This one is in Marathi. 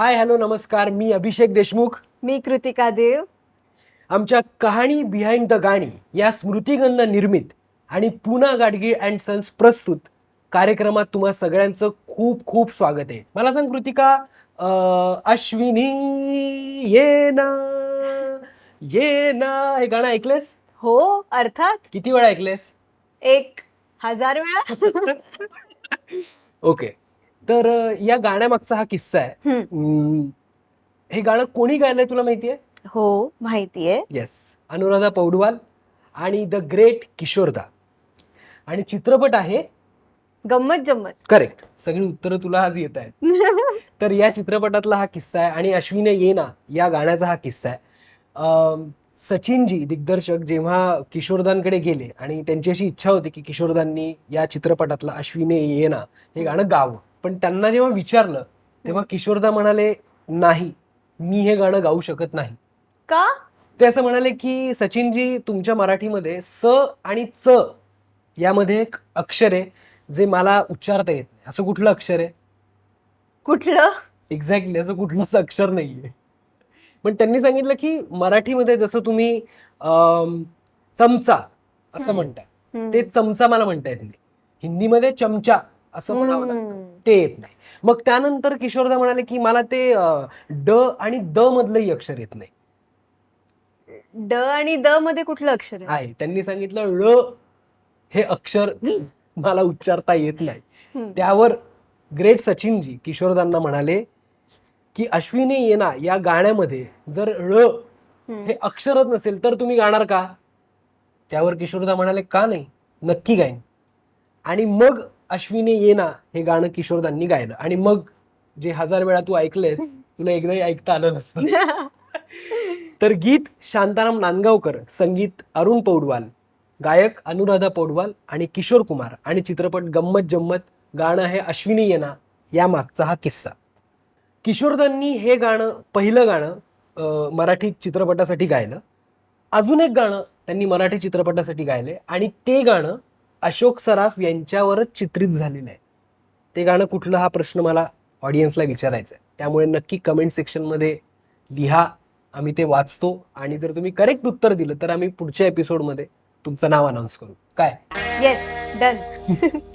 हाय हॅलो नमस्कार. मी अभिषेक देशमुख. मी कृतिका देव. आमच्या कहाणी बिहाइंड द गाणी या स्मृतिगंध निर्मित आणि पुना गाडगीळ अँड सन्स प्रस्तुत कार्यक्रमात तुम्हा सगळ्यांचं खूप खूप स्वागत आहे. मला सांग कृतिका अं, अश्विनी ये ना ये ना हे गाणं ऐकलेस हो अर्थात. किती वेळा ऐकलेस एक हजार वेळा. ओके तर या गाण्यामागचा हा किस्सा आहे. हम्म. हे गाणं कोणी गायलंय तुला माहितीये? हो माहितीये. येस अनुराधा पौडवाल आणि द ग्रेट किशोरदा. आणि चित्रपट आहे गंमत जम्मत. करेक्ट सगळी उत्तरं तुला आज येत आहेत. तर या चित्रपटातला हा किस्सा आहे आणि अश्विने येना या गाण्याचा हा किस्सा आहे. सचिनजी दिग्दर्शक जेव्हा किशोरदांकडे गेले आणि त्यांची अशी इच्छा होती की किशोरदांनी या चित्रपटातलं अश्विने येना हे गाणं गावं. पण त्यांना जेव्हा विचारलं तेव्हा किशोरदा म्हणाले नाही मी हे गाणं गाऊ शकत नाही. का? ते असं म्हणाले की सचिनजी तुमच्या मराठीमध्ये स आणि च यामध्ये एक अक्षर आहे जे मला उच्चारता येत नाही. असं कुठलं अक्षर आहे? कुठलं? एक्झॅक्टली असं कुठलंच अक्षर नाहीये. पण त्यांनी सांगितलं की मराठीमध्ये जसं तुम्ही अम, चमचा असं हम्म. ते चमचा मला म्हणता येत नाही. हिंदीमध्ये चमचा असं म्हणावं लागतं. ते येत नाही. मग त्यानंतर किशोरदा म्हणाले की मला ते ड आणि द मधलंही अक्षर येत नाही. ड आणि द मध्ये कुठलं अक्षर आहे? त्यांनी सांगितलं ळ हे अक्षर मला उच्चारता येत नाही. त्यावर ग्रेट सचिनजी किशोरदांना म्हणाले की अश्विनी येना या गाण्यामध्ये जर ळ. हे अक्षरच नसेल तर तुम्ही गाणार का? त्यावर किशोरदा म्हणाले का नाही? नक्की गाईन. आणि मग अश्विनी येना हे गाणं किशोरदांनी गायलं. आणि मग जे हजार वेळा तू ऐकलेस तुला एकदाही ऐकता आलं नसतं. तर गीत शांताराम नांदगावकर संगीत अरुण पौडवाल गायक अनुराधा पौडवाल आणि किशोर कुमार आणि चित्रपट गंमत जम्मत गाणं आहे अश्विनी येना या मागचा हा किस्सा. किशोरदांनी हे गाणं पहिलं गाणं मराठी चित्रपटासाठी गायलं. अजून एक गाणं त्यांनी मराठी चित्रपटासाठी गायलंय आणि ते गाणं अशोक सराफ यांच्यावरच चित्रित झालेलं आहे. ते गाणं कुठलं हा प्रश्न मला ऑडियन्सला विचारायचा आहे त्यामुळे नक्की कमेंट सेक्शनमध्ये लिहा आम्ही ते वाचतो. आणि जर तुम्ही करेक्ट उत्तर दिलं तर आम्ही पुढच्या एपिसोडमध्ये तुमचं नाव अनाऊन्स करू. काय? Yes done